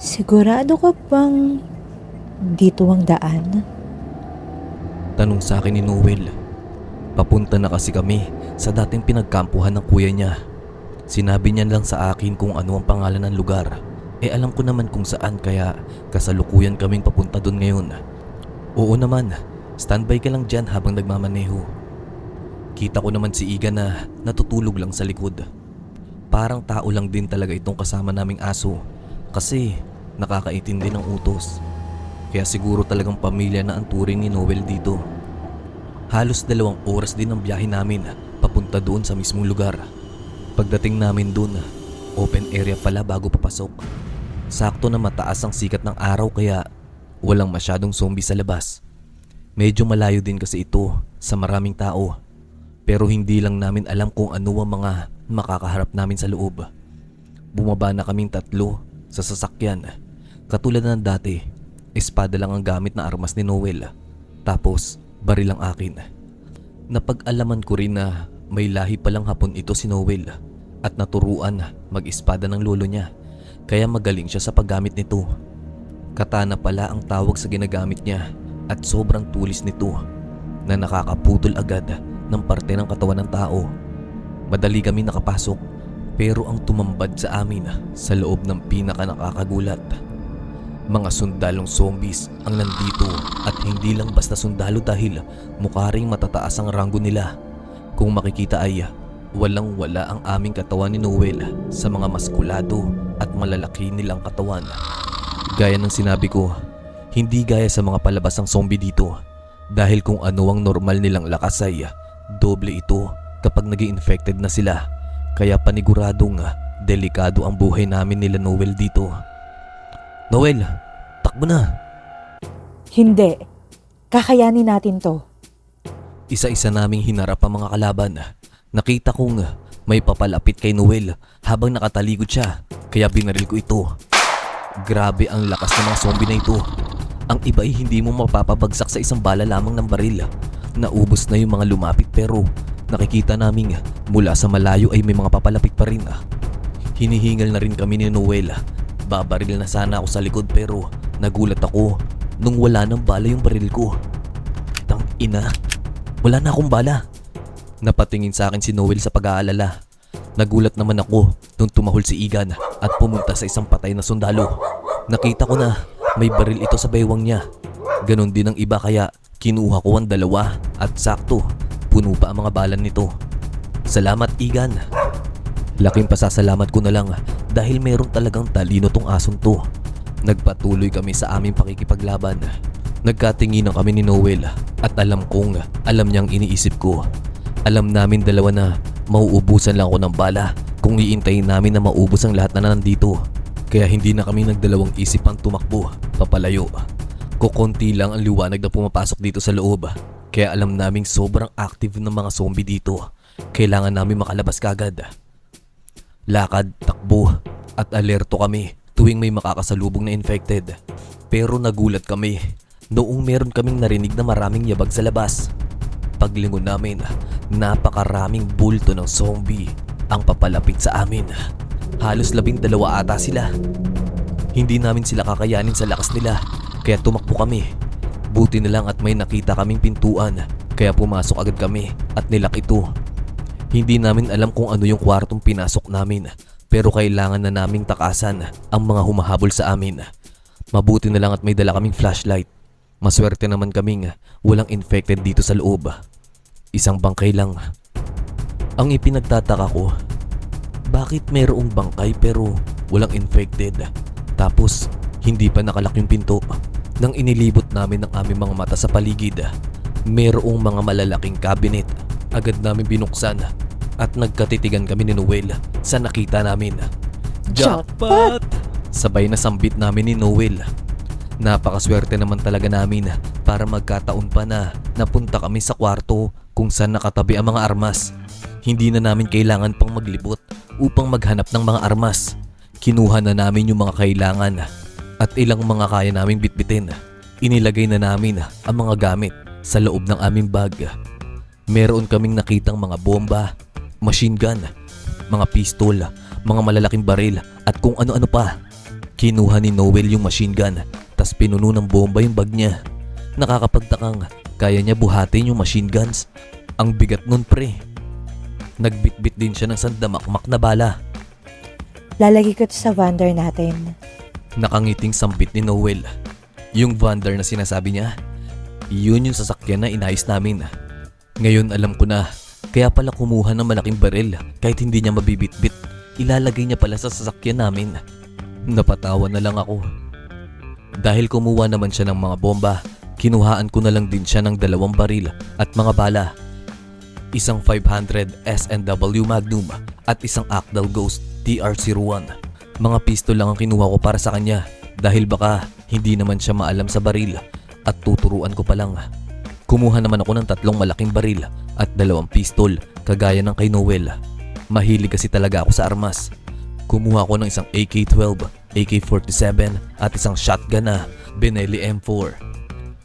Sigurado ka bang dito ang daan? Tanong sa akin ni Noel. Papunta na kasi kami sa dating pinagkampuhan ng kuya niya. Sinabi niya lang sa akin kung ano ang pangalan ng lugar. Eh alam ko naman kung saan kaya kasalukuyan kaming papunta doon ngayon. Oo naman, standby ka lang dyan habang nagmamaneho. Kita ko naman si Iga na natutulog lang sa likod. Parang tao lang din talaga itong kasama naming aso kasi nakakaintindi ng utos. Kaya siguro talagang pamilya na ang turing ni Noel dito. Halos dalawang oras din ang biyahe namin papunta doon sa mismong lugar. Pagdating namin doon, open area pala bago papasok. Sakto na mataas ang sikat ng araw kaya walang masyadong zombie sa labas. Medyo malayo din kasi ito sa maraming tao. Pero hindi lang namin alam kung ano ang mga makakaharap namin sa loob. Bumaba na kaming tatlo sa sasakyan. Katulad ng dati, espada lang ang gamit na armas ni Noel. Tapos, baril ang akin. Napag-alaman ko rin na may lahi palang hapon ito si Noel at naturuan mag-espada ng lolo niya. Kaya magaling siya sa paggamit nito. Katana pala ang tawag sa ginagamit niya at sobrang tulis nito na nakakaputol agad ng parte ng katawan ng tao. Madali kami nakapasok pero ang tumambad sa amin sa loob ng pinaka nakakagulat. Mga sundalong zombies ang nandito at hindi lang basta sundalo dahil mukha ring matataas ang ranggo nila. Kung makikita ay walang wala ang aming katawan ni Noel sa mga maskulado at malalaki nilang katawan. Gaya ng sinabi ko, hindi gaya sa mga palabasang zombie dito dahil kung ano ang normal nilang lakas ay doble ito kapag nag infected na sila. Kaya paniguradong delikado ang buhay namin nila Noel dito. Noel, takbo na. Hindi. Kakayanin natin to. Isa-isa naming hinarap ang mga kalaban. Nakita kong may papalapit kay Noel habang nakataligod siya kaya binaril ko ito. Grabe ang lakas ng mga zombie na ito. Ang iba ay hindi mo mapapabagsak sa isang bala lamang ng baril. Naubos na yung mga lumapit pero nakikita naming mula sa malayo ay may mga papalapit pa rin. Hinihingal na rin kami ni Noel. Babaril na sana ako sa likod pero nagulat ako nung wala ng bala yung baril ko. Tang ina, wala na akong bala. Napatingin sa akin si Noel sa pag-aalala. Nagulat naman ako nung tumahol si Igan at pumunta sa isang patay na sundalo. Nakita ko na may baril ito sa baywang niya. Ganon din ang iba kaya kinuha ko ang dalawa at sakto puno pa ang mga balan nito. Salamat Igan. Laking pasasalamat ko na lang dahil meron talagang talino tong asong to. Nagpatuloy kami sa aming pakikipaglaban. Nagkatinginan kami ni Noel at alam kong alam niyang iniisip ko. Alam namin dalawa na mauubusan lang ako ng bala kung iintayin namin na maubos ang lahat na nandito. Kaya hindi na kami nagdalawang isip ang tumakbo, papalayo. Kukunti lang ang liwanag na pumapasok dito sa loob. Kaya alam naming sobrang active ng mga zombie dito. Kailangan namin makalabas kagad. Lakad, takbo, at alerto kami tuwing may makakasalubong na infected. Pero nagulat kami noong meron kaming narinig na maraming yabag sa labas. Paglingon namin, napakaraming bulto ng zombie ang papalapit sa amin. Halos labing dalawa ata sila. Hindi namin sila kakayanin sa lakas nila, kaya tumakbo kami. Buti na lang at may nakita kaming pintuan, kaya pumasok agad kami at nilak ito. Hindi namin alam kung ano yung kwartong pinasok namin, pero kailangan na naming takasan ang mga humahabol sa amin. Mabuti na lang at may dala kaming flashlight. Maswerte naman kaming walang infected dito sa loob. Isang bangkay lang. Ang ipinagtataka ko, bakit mayroong bangkay pero walang infected? Tapos, hindi pa nakalak yung pinto. Nang inilibot namin ang aming mga mata sa paligid, mayroong mga malalaking cabinet. Agad namin binuksan at nagkatitigan kami ni Noel sa nakita namin. Jackpot! Sabay na sambit namin ni Noel. Napakaswerte naman talaga namin para magkataon pa na napunta kami sa kwarto kung saan nakatabi ang mga armas. Hindi na namin kailangan pang maglibot upang maghanap ng mga armas. Kinuha na namin yung mga kailangan at ilang mga kaya naming bitbitin. Inilagay na namin ang mga gamit sa loob ng aming bag. Meron kaming nakitang mga bomba, machine gun, mga pistol, mga malalaking baril at kung ano-ano pa. Kinuha ni Noel yung machine gun, tas pinuno ng bomba yung bag niya. Nakakapagtakang kaya niya buhatin yung machine guns. Ang bigat nun pre. Nagbitbit din siya ng sandamakmak na bala. Lalagay ko to sa Vander natin. Nakangiting sambit ni Noel. Yung Vander na sinasabi niya, yun yung sasakyan na inayos namin. Ngayon alam ko na, kaya pala kumuha ng malaking baril kahit hindi niya mabibitbit. Ilalagay niya pala sa sasakyan namin. Napatawa na lang ako. Dahil kumuha naman siya ng mga bomba, kinuhaan ko na lang din siya ng dalawang baril at mga bala. Isang 500 S&W Magnum at isang Acdal Ghost TR-01. Mga pistol lang ang kinuha ko para sa kanya dahil baka hindi naman siya maalam sa baril at tuturuan ko pa lang. Kumuha naman ako ng tatlong malaking baril at dalawang pistol kagaya ng kay Noel. Mahilig kasi talaga ako sa armas. Kumuha ko ng isang AK-12, AK-47 at isang shotgun na Benelli M4.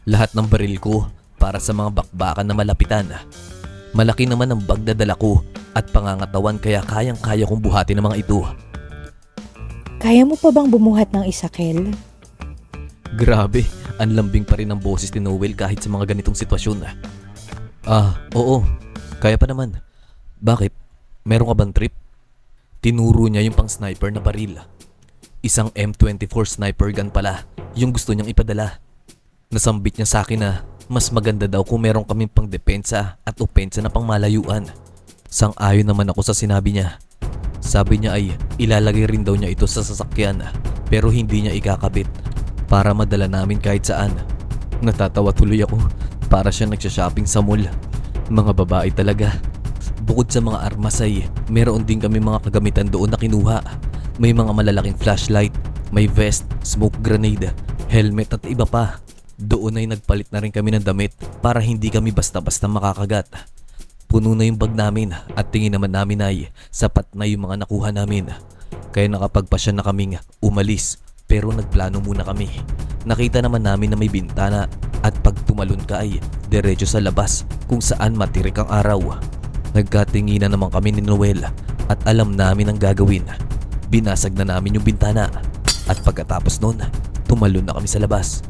Lahat ng baril ko para sa mga bakbakan na malapitan. Malaki naman ang bag na dala ko at pangangatawan kaya kayang-kaya kong buhatin ang mga ito. Kaya mo pa bang bumuhat ng isa, Kel? Grabe, ang lambing pa rin ang boses ni Noel kahit sa mga ganitong sitwasyon. Ah, oo. Kaya pa naman. Bakit? Meron ka bang trip? Tinuro niya yung pang sniper na baril. Isang M24 sniper gun pala, yung gusto niyang ipadala. Nasambit niya sa akin na mas maganda daw kung meron kaming pang depensa at opensa na pang malayuan. Sang-ayon naman ako sa sinabi niya. Sabi niya ay ilalagay rin daw niya ito sa sasakyan pero hindi niya ikakabit para madala namin kahit saan. Natatawa tuloy ako para siya nagsha-shopping sa mall. Mga babae talaga. Bukod sa mga armas ay meron din kami mga kagamitan doon na kinuha. May mga malalaking flashlight, may vest, smoke grenade, helmet at iba pa. Doon ay nagpalit na rin kami ng damit para hindi kami basta-basta makakagat. Puno na yung bag namin at tingin naman namin ay sapat na yung mga nakuha namin. Kaya nakapagpasya na kaming umalis pero nagplano muna kami. Nakita naman namin na may bintana at pag tumalon ka ay diretso sa labas kung saan matirik ang araw. Nagkatinginan naman kami ni Noel at alam namin ang gagawin. Binasag na namin yung bintana at pagkatapos nun, tumalon na kami sa labas.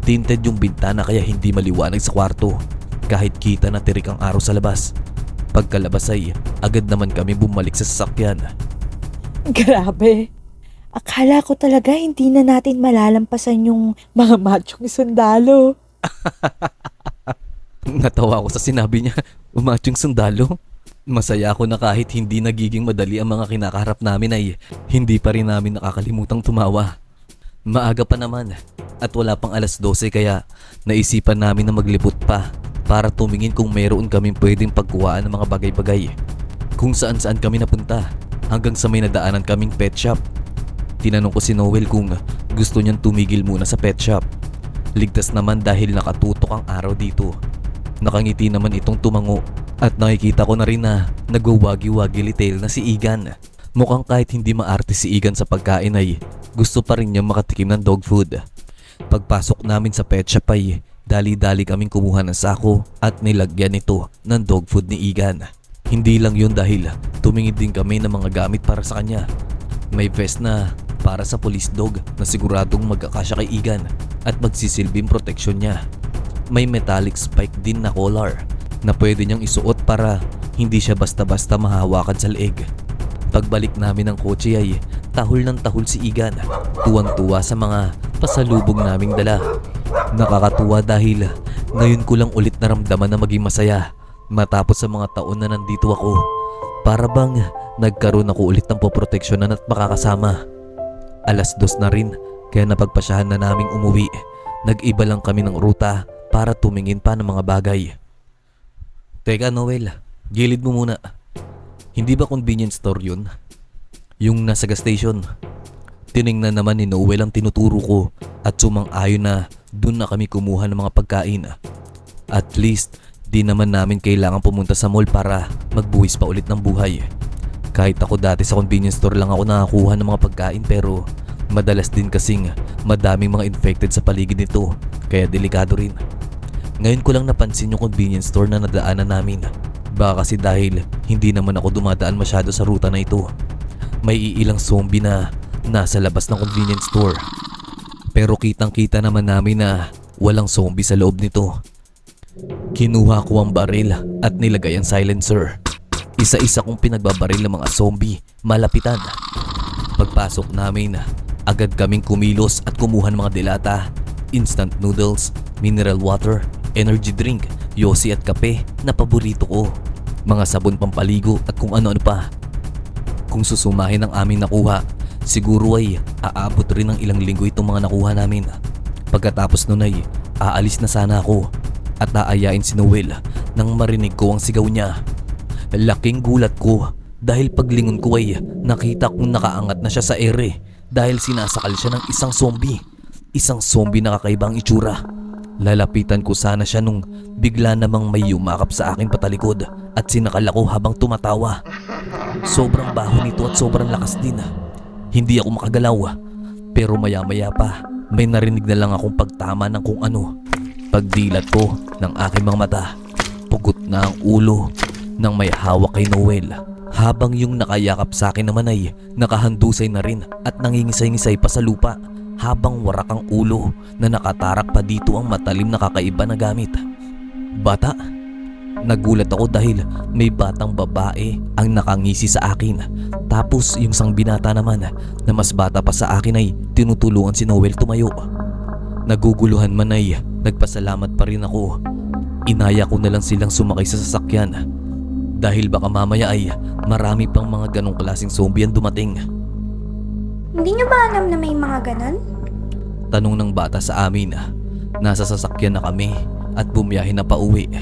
Tinted yung bintana kaya hindi maliwanag sa kwarto kahit kita na tirik ang araw sa labas. Pagkalabas ay agad naman kami bumalik sa sasakyan. Grabe. Akala ko talaga hindi na natin malalampasan yung mga machong sundalo. Natawa ako sa sinabi niya, umachong sundalo. Masaya ako na kahit hindi nagiging madali ang mga kinakaharap namin ay hindi pa rin namin nakakalimutang tumawa. Maaga pa naman at wala pang alas 12 kaya naisipan namin na maglibot pa para tumingin kung mayroon kaming pwedeng pagkuhaan ng mga bagay-bagay. Kung saan saan kami napunta hanggang sa may nadaanan kaming pet shop. Tinanong ko si Noel kung gusto niyang tumigil muna sa pet shop. Ligtas naman dahil nakatutok ang araw dito. Nakangiti naman itong tumango at nakikita ko na rin na nagwawagi-wagi tail na si Igan. Mukhang kahit hindi maarte si Igan sa pagkain ay gusto pa rin niya makatikim ng dog food. Pagpasok namin sa pet shop ay dali-dali kaming kumuha ng sako at nilagyan nito ng dog food ni Igan. Hindi lang yun dahil tumingin din kami ng mga gamit para sa kanya. May vest na para sa police dog na siguradong magkakasya kay Igan at magsisilbing proteksyon niya. May metallic spike din na collar na pwede niyang isuot para hindi siya basta-basta mahawakan sa leeg. Pagbalik namin ng kotse ay tahol ng tahol si Igan. Tuwang-tuwa sa mga pasalubong naming dala. Nakakatuwa dahil ngayon ko lang ulit naramdaman na maging masaya matapos sa mga taon na nandito ako. Para bang nagkaroon ako ulit ng poproteksyonan at makakasama. Alas dos na rin kaya napagpasyahan na naming umuwi. Nag-iba lang kami ng ruta para tumingin pa ng mga bagay. Teka Noel, gilid mo muna. Hindi ba convenience store yun? Yung nasa gas station. Tiningnan naman ni Noel ang tinuturo ko at sumang-ayon na dun na kami kumuha ng mga pagkain. At least, di naman namin kailangan pumunta sa mall para magbuwis pa ulit ng buhay. Kahit ako dati sa convenience store lang ako nakakuha ng mga pagkain pero madalas din kasing madaming mga infected sa paligid nito kaya delikado rin. Ngayon ko lang napansin yung convenience store na nadaanan namin. Baka kasi dahil hindi naman ako dumadaan masyado sa ruta na ito. May iilang zombie na nasa labas ng convenience store. Pero kitang kita naman namin na walang zombie sa loob nito. Kinuha ko ang baril at nilagay ang silencer. Isa-isa kong pinagbabaril ng mga zombie, malapitan. Pagpasok namin, agad kaming kumilos at kumuha ng mga delata, instant noodles, mineral water, energy drink, yosi at kape na paborito ko. Mga sabon pampaligo at kung ano-ano pa. Kung susumahin ang aming nakuha, siguro ay aabot rin ng ilang linggo itong mga nakuha namin. Pagkatapos nun ay aalis na sana ako at aayain si Noel nang marinig ko ang sigaw niya. Laking gulat ko dahil paglingon ko ay nakita kong nakaangat na siya sa ere dahil sinasakal siya ng isang zombie. Isang zombie na kakaibang itsura. Lalapitan ko sana siya nung bigla namang may yumakap sa akin patalikod at sinakal ako habang tumatawa. Sobrang baho nito at sobrang lakas din. Hindi ako makagalaw. Pero maya maya pa, may narinig na lang akong pagtama ng kung ano. Pagdilat ko ng aking mga mata, pugot na ang ulo ng may hawak kay Noel. Habang yung nakayakap sa akin naman ay nakahandusay na rin at nangingisay-ngisay pa sa lupa habang warak ang ulo na nakatarak pa dito ang matalim na kakaiba na gamit. Bata? Nagulat ako dahil may batang babae ang nakangisi sa akin. Tapos yung sang binata naman na mas bata pa sa akin ay tinutulungan si Noel tumayo. Naguguluhan man ay nagpasalamat pa rin ako. Inaya ko na lang silang sumakay sa sasakyan. Dahil baka mamaya ay marami pang mga ganong klaseng zombie ang dumating. Hindi nyo ba alam na may mga ganon? Tanong ng bata sa amin. Nasa sasakyan na kami at bumiyahe na pauwi.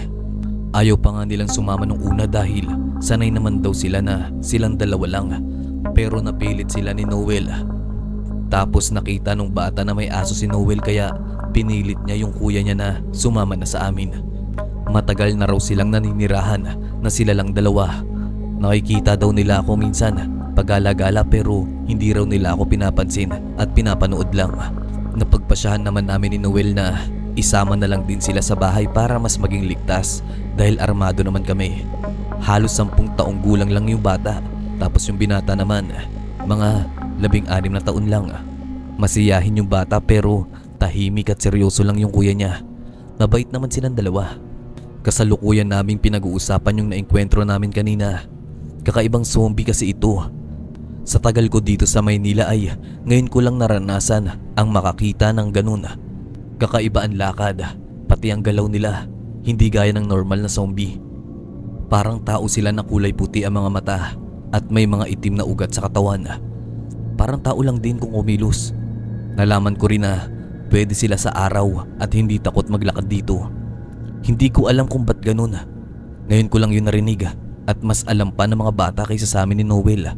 Ayaw pa nga nilang sumama nung una dahil sanay naman daw sila na silang dalawa lang. Pero napilit sila ni Noel. Tapos nakita nung bata na may aso si Noel kaya pinilit niya yung kuya niya na sumama na sa amin. Matagal na raw silang naninirahan na sila lang dalawa. Nakikita daw nila ako minsan pagala-gala pero hindi raw nila ako pinapansin at pinapanood lang. Napagpasyahan naman namin ni Noel na isama na lang din sila sa bahay para mas maging ligtas dahil armado naman kami. Halos sampung taong gulang lang yung bata tapos yung binata naman mga labing anim na taon lang. Masiyahin yung bata pero tahimik at seryoso lang yung kuya niya. Mabait naman silang dalawa. Kasalukuyan naming pinag-uusapan yung naengkwentro namin kanina. Kakaibang zombie kasi ito. Sa tagal ko dito sa Maynila ay ngayon ko lang naranasan ang makakita ng ganun. Kakaiba ang lakad, pati ang galaw nila, hindi gaya ng normal na zombie. Parang tao sila na kulay puti ang mga mata at may mga itim na ugat sa katawan. Parang tao lang din kung umilos. Nalaman ko rin na pwede sila sa araw at hindi takot maglakad dito. Hindi ko alam kung ba't ganun. Ngayon ko lang yun narinig at mas alam pa ng mga bata kaysa sa amin ni Noel.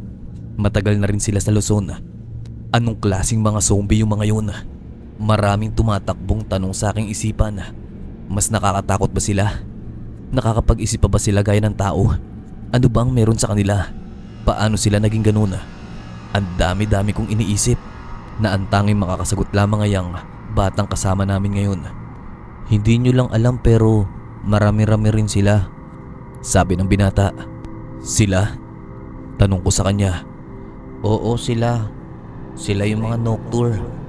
Matagal na rin sila sa Luzon. Anong klasing mga zombie yung mga yun? Maraming tumatakbong tanong sa aking isipan. Mas nakakatakot ba sila? Nakakapag-isip pa ba sila gaya ng tao? Ano ba ang meron sa kanila? Paano sila naging ganun? Ang dami-dami kong iniisip na ang tanging makakasagot lamang ay ang batang kasama namin ngayon. Hindi nyo lang alam pero marami-rami rin sila. Sabi ng binata. Sila? Tanong ko sa kanya. Oo sila. Sila yung mga noctur.